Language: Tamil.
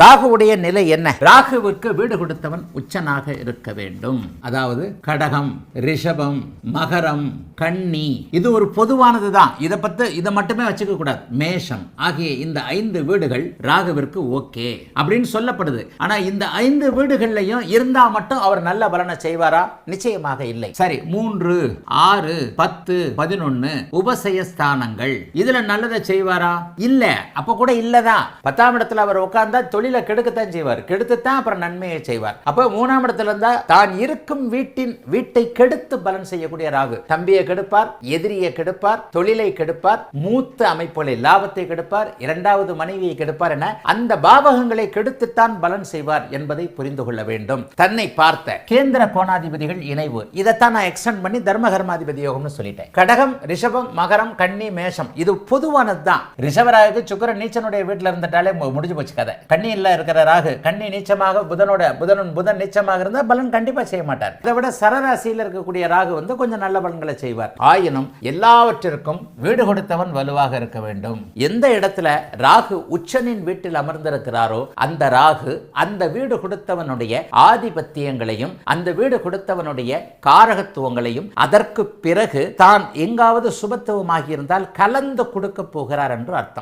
ராகுவுடைய நிலை என்ன? ராகுவிற்கு வீடு கொடுத்தவன் உச்சனாக இருக்க வேண்டும். அதாவது கடகம் ரிஷபம் மகரம் கன்னி இது ஒரு பொதுவானது தான் இதை பத்தி இதை மட்டுமே வச்சுக்க கூடாது. மேஷம் ஆகிய இந்த ஐந்து வீடுகள் ராகுவிற்கு ஓகே அப்படின்னு சொல்லப்படுது. ஆனா இந்த ஐந்து வீடுகள்லையும் இருந்தா மட்டும் அவர் நல்ல பலனை செய்வாரா? நிச்சயமாக இல்லை. சரி மூன்று ஆறு பத்து பதினொன்னு உபசய ஸ்தானங்கள் இதுல நல்லதை செய்வாரா? இல்ல. அப்ப கூட இல்லதான் பத்தாம் இடத்துல அவர் உட்கார்ந்தா தொழிலை கெடுக்கத்தான் செய்வார். கெடுத்துத்தான் அப்புறம் நன்மையை செய்வார். அப்ப மூணாம் இடத்துல இருந்தா தான் இருக்கும் வீட்டின் வீட்டை கெடுத்து பலன் செய்யக்கூடிய ராகு. தம்பியை கெடுப்பார் எதிரியை கெடுப்பார் தொழிலை கெடுப்பார் மூத்த அமைப்புகளை லாபத்தை கெடுப்பார் இரண்டாவது மனைவியை கெடுப்பார் என அந்த பாவகங்களை கெடுத்துத்தான் பலன் செய்வார் என்பதை புரிந்து கொள்ள வேண்டும். தன்னை பார்த்த கேந்திர கோணாதிபதிகள் இணைவு. இதைத்தான் நான் எக்ஸ்டெண்ட் பண்ணி தர்மகர்மாதிபதி யோகம்னு சொல்லிட்டேன். கடகம் ரிஷபம் மகரம் கன்னி மேஷம் இது பொதுவானது தான் ரிஷபராகுக்கு சுக்கரன் நீச்சனுடைய வீட்டில் இருந்துட்டாலே முடிஞ்சு போச்சு கதை. கன்னியில் இருக்கிற ராகு கண்ணி நீச்சமாக புதனோட புதன் புதன் நீச்சமாக இருந்தால் பலன் கண்டிப்பா செய்ய மாட்டார். இதை விட சரராசியில் இருக்கக்கூடிய ராகு வந்து கொஞ்சம் நல்ல பலன்களை செய்வார். ஆயினும் எல்லாவற்றிற்கும் வீடு கொடுத்தவன் வலுவாக இருக்க வேண்டும். எந்த இடத்துல ராகு உச்சனின் வீட்டில் அமர்ந்திருக்கிறாரோ அந்த ராகு அந்த வீடு கொடுத்தவனுடைய ஆதிபத்தியங்களையும் அந்த வீடு கொடுத்தவனுடைய காரகத்துவங்களையும் அதற்கு பிறகு தான் எங்காவது சுபத்துவமாகி இருந்தால் கலந்து கொடுக்க போகிறார் என்று அர்த்தம்.